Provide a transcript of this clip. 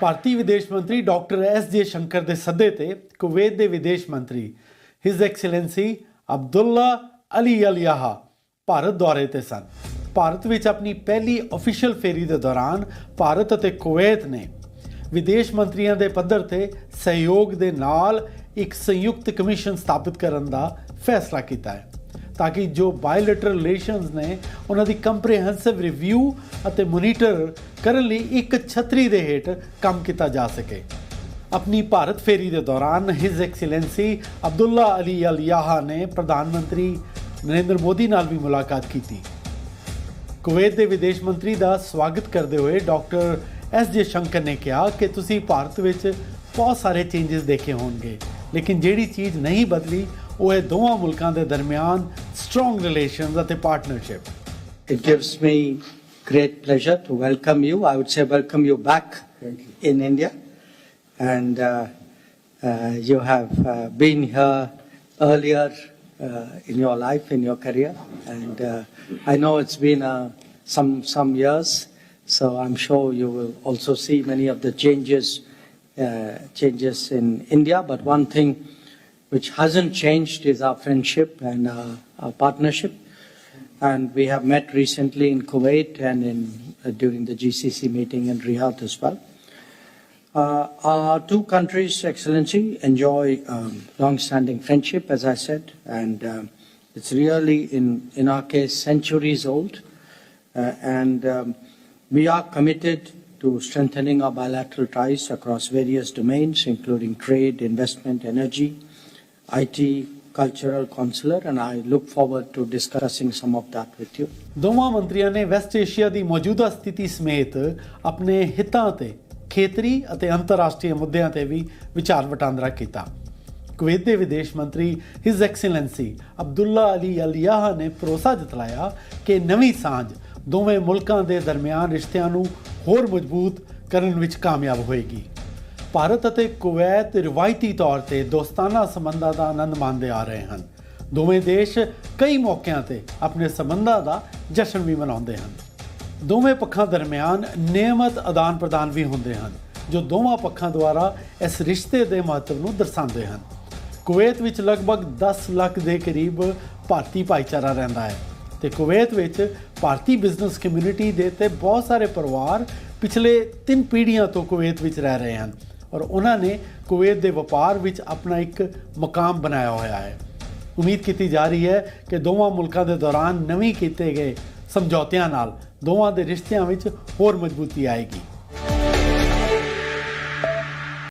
ਭਾਰਤੀ ਵਿਦੇਸ਼ ਮੰਤਰੀ doctor S ਜੇ ਸ਼ੰਕਰ ਦੇ ਸੱਦੇ ਤੇ ਕੁਵੈਤ ਦੇ ਵਿਦੇਸ਼ ਮੰਤਰੀ his excellency Abdullah Ali Al Yahya Bharat ਦੌਰੇ ਤੇ ਸਨ। ਭਾਰਤ ਵਿੱਚ ਆਪਣੀ ਪਹਿਲੀ ਅਫੀਸ਼ੀਅਲ ਫੇਰੀ ਦੇ ਦੌਰਾਨ ਭਾਰਤ ਅਤੇ ਕੁਵੈਤ ਨੇ ਵਿਦੇਸ਼ ਮੰਤਰੀਆਂ ਦੇ ਪੱਧਰ ਤੇ ਸਹਿਯੋਗ ਦੇ ਨਾਲ ਇੱਕ ਸੰਯੁਕਤ ਕਮਿਸ਼ਨ ਸਥਾਪਿਤ ਕਰਨ ਦਾ ਫੈਸਲਾ ਕੀਤਾ ਹੈ। ਤਾਂ ਕਿ ਜੋ ਬਾਇਲੇਟਰਲ ਰਿਲੇਸ਼ਨਸ ਨੇ, ਉਹਨਾਂ ਦੀ ਕੰਪਰੀਹੈਂਸਿਵ ਰਿਵਿਊ ਅਤੇ ਮੋਨੀਟਰ ਕਰਨ ਲਈ ਇੱਕ ਛਤਰੀ ਦੇ ਹੇਠ ਕੰਮ ਕੀਤਾ ਜਾ ਸਕੇ। ਆਪਣੀ ਭਾਰਤ ਫੇਰੀ ਦੇ ਦੌਰਾਨ ਹਿਸ ਐਕਸੀਲੈਂਸੀ ਅਬਦੁੱਲਾ ਅਲੀ ਅਲ ਯਾਹਾ ਨੇ ਪ੍ਰਧਾਨ ਮੰਤਰੀ ਨਰਿੰਦਰ ਮੋਦੀ ਨਾਲ ਵੀ ਮੁਲਾਕਾਤ ਕੀਤੀ। ਕੁਵੈਤ ਦੇ ਵਿਦੇਸ਼ ਮੰਤਰੀ ਦਾ ਸਵਾਗਤ ਕਰਦੇ ਹੋਏ ਡਾਕਟਰ ਐਸ ਜੇ ਸ਼ੰਕਰ ਨੇ ਕਿਹਾ ਕਿ ਤੁਸੀਂ ਭਾਰਤ ਵਿੱਚ ਬਹੁਤ ਸਾਰੇ ਚੇਂਜਸ ਦੇਖੇ ਹੋਣਗੇ, ਲੇਕਿਨ ਜਿਹੜੀ ਚੀਜ਼ ਨਹੀਂ ਬਦਲੀ, ਉਹ ਇਹ ਦੋਵਾਂ ਮੁਲਕਾਂ ਦੇ ਦਰਮਿਆਨ strong relations at a partnership. It gives me great pleasure to welcome you. I would say welcome you back you. in India. And uh, uh, you have uh, been here earlier uh, in your life, in your career. And uh, I know it's been uh, some, some years, so I'm sure you will also see many of the changes, changes in India. But one thing which hasn't changed is our friendship and uh, our partnership and we have met recently in Kuwait and in uh, during the GCC meeting in Riyadh as well. Uh, our two countries, Excellency, enjoy um, long-standing friendship, as I said, and um, it's really, in in our case, centuries old, uh, and um, we are committed to strengthening our bilateral ties across various domains, including trade, investment, energy, IT, cultural, consular, and I look forward to discussing some of that with you. ਦੋਵਾਂ ਮੰਤਰੀਆਂ ਨੇ West Asia ਦੀ ਮੌਜੂਦਾ ਸਥਿਤੀ ਸਮੇਤ ਆਪਣੇ ਹਿੱਤਾਂ ਤੇ ਖੇਤਰੀ ਅਤੇ ਅੰਤਰਰਾਸ਼ਟਰੀ ਮੁੱਦਿਆਂ ਤੇ ਵੀ ਵਿਚਾਰ ਵਟਾਂਦਰਾ ਕੀਤਾ ਕੁਵੈਤ ਦੇ ਵਿਦੇਸ਼ ਮੰਤਰੀ his excellency Abdullah Ali Al ਨੇ ਭਰੋਸਾ ਜਤਾਇਆ ਕਿ ਨਵੀਂ ਸਾਂਝ ਦੋਵੇਂ ਮੁਲਕਾਂ ਦੇ ਦਰਮਿਆਨ ਰਿਸ਼ਤਿਆਂ ਨੂੰ ਹੋਰ ਮਜ਼ਬੂਤ ਕਰਨ ਵਿੱਚ ਕਾਮਯਾਬ ਹੋਏਗੀ ਭਾਰਤ ਅਤੇ ਕੁਵੈਤ ਰਵਾਇਤੀ ਤੌਰ ਤੇ ਦੋਸਤਾਨਾ ਸੰਬੰਧਾਂ ਦਾ ਆਨੰਦ ਮਾਣਦੇ ਆ ਰਹੇ ਹਨ। ਦੋਵੇਂ ਦੇਸ਼ ਕਈ ਮੌਕਿਆਂ ਤੇ ਆਪਣੇ ਸੰਬੰਧਾਂ ਦਾ ਜਸ਼ਨ ਵੀ ਮਨਾਉਂਦੇ ਹਨ। ਦੋਵੇਂ ਪੱਖਾਂ ਦਰਮਿਆਨ ਨਿਯਮਤ ਆਦਾਨ ਪ੍ਰਦਾਨ ਵੀ ਹੁੰਦੇ ਹਨ, ਜੋ ਦੋਵਾਂ ਪੱਖਾਂ ਦੁਆਰਾ ਇਸ ਰਿਸ਼ਤੇ ਦੇ ਮਹੱਤਵ ਨੂੰ ਦਰਸਾਉਂਦੇ ਹਨ। ਕੁਵੈਤ ਵਿੱਚ ਲਗਭਗ 10 ਲੱਖ ਦੇ ਕਰੀਬ ਭਾਰਤੀ ਭਾਈਚਾਰਾ ਰਹਿੰਦਾ ਹੈ ਤੇ ਕੁਵੈਤ ਵਿੱਚ ਭਾਰਤੀ ਬਿਜ਼ਨਸ ਕਮਿਊਨਿਟੀ ਦੇ ਤੇ ਬਹੁਤ ਸਾਰੇ ਪਰਿਵਾਰ ਪਿਛਲੇ 3 ਪੀੜ੍ਹੀਆਂ ਤੋਂ ਕੁਵੈਤ ਵਿੱਚ ਰਹਿ ਰਹੇ ਹਨ। ਔਰ ਉਹਨਾਂ ਨੇ ਕੁਵੈਤ ਦੇ ਵਪਾਰ ਵਿੱਚ ਆਪਣਾ ਇੱਕ ਮਕਾਮ ਬਣਾਇਆ ਹੋਇਆ ਹੈ। ਉਮੀਦ ਕੀਤੀ ਜਾ ਰਹੀ ਹੈ ਕਿ ਦੋਵਾਂ ਮੁਲਕਾਂ ਦੇ ਦੌਰਾਨ ਨਵੀਂ ਕੀਤੇ ਗਏ ਸਮਝੌਤਿਆਂ ਨਾਲ ਦੋਵਾਂ ਦੇ ਰਿਸ਼ਤਿਆਂ ਵਿੱਚ ਹੋਰ ਮਜ਼ਬੂਤੀ ਆਏਗੀ।